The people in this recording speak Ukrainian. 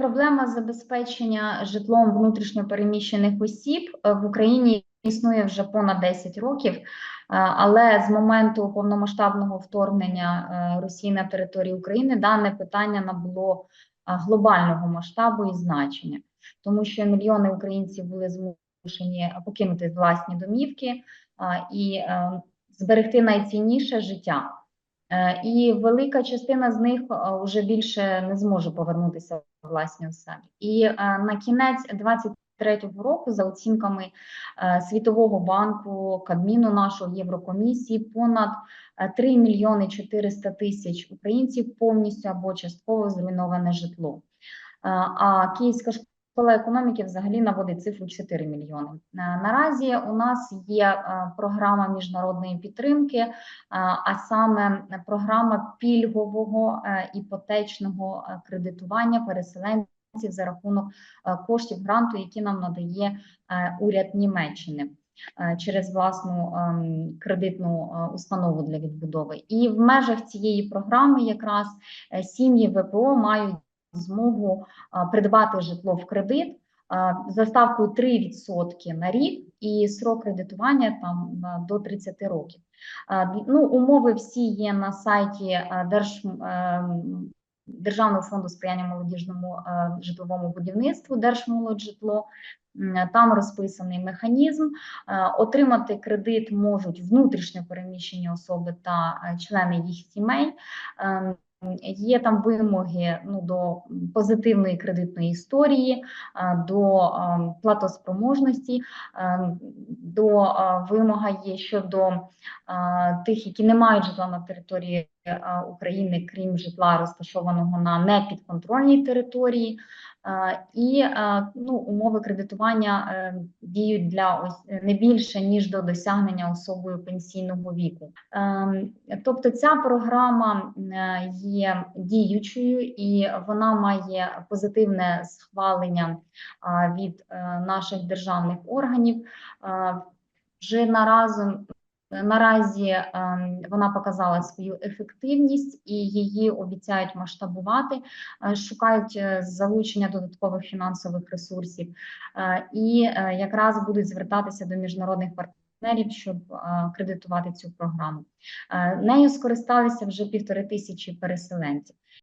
Проблема забезпечення житлом внутрішньо переміщених осіб е, в Україні існує вже понад 10 років, е, але з моменту повномасштабного вторгнення е, Росії на територію України дане питання набуло глобального масштабу і значення, тому що мільйони українців були змушені покинути власні домівки і зберегти найцінніше життя. Е, І велика частина з них вже більше не зможе повернутися власні оселі. І е, на кінець 23-го року, за оцінками е, Світового банку, Кабміну нашого Єврокомісії, понад е, 3 мільйони 400 тисяч українців повністю або частково зруйноване житло. Е, А Київська школа економіки взагалі наводить цифру 4 мільйони. Е, Наразі у нас є е, програма міжнародної підтримки, е, а саме програма пільгового іпотечного кредитування переселенців за рахунок коштів гранту, які нам надає уряд Німеччини. Через власну ем, кредитну установу для відбудови, і в межах цієї програми якраз сім'ї ВПО мають змогу придбати житло в кредит за ставкою 3% на рік і срок кредитування там до 30 років. Ну, умови всі є на сайті Держ, ем, Державного фонду сприяння молодіжному житловому будівництву Держмолоджитло. Там розписаний механізм. Отримати кредит можуть внутрішньо переміщені особи та члени їх сімей. Є там вимоги ну, до позитивної кредитної історії, до платоспроможності, до а, вимога є щодо тих, які не мають житла на території України, крім житла, розташованого на непідконтрольній території. А, І ну, умови кредитування е, діють для ось е, не більше ніж до досягнення особою пенсійного віку. Ем, Тобто ця програма е, є діючою і вона має позитивне схвалення від е, наших державних органів. Вже наразом Наразі ем, вона показала свою ефективність і її обіцяють масштабувати, е, шукають е, залучення додаткових фінансових ресурсів е, і якраз будуть звертатися до міжнародних партнерів, щоб кредитувати цю програму. Нею скористалися вже півтори тисячі переселенців.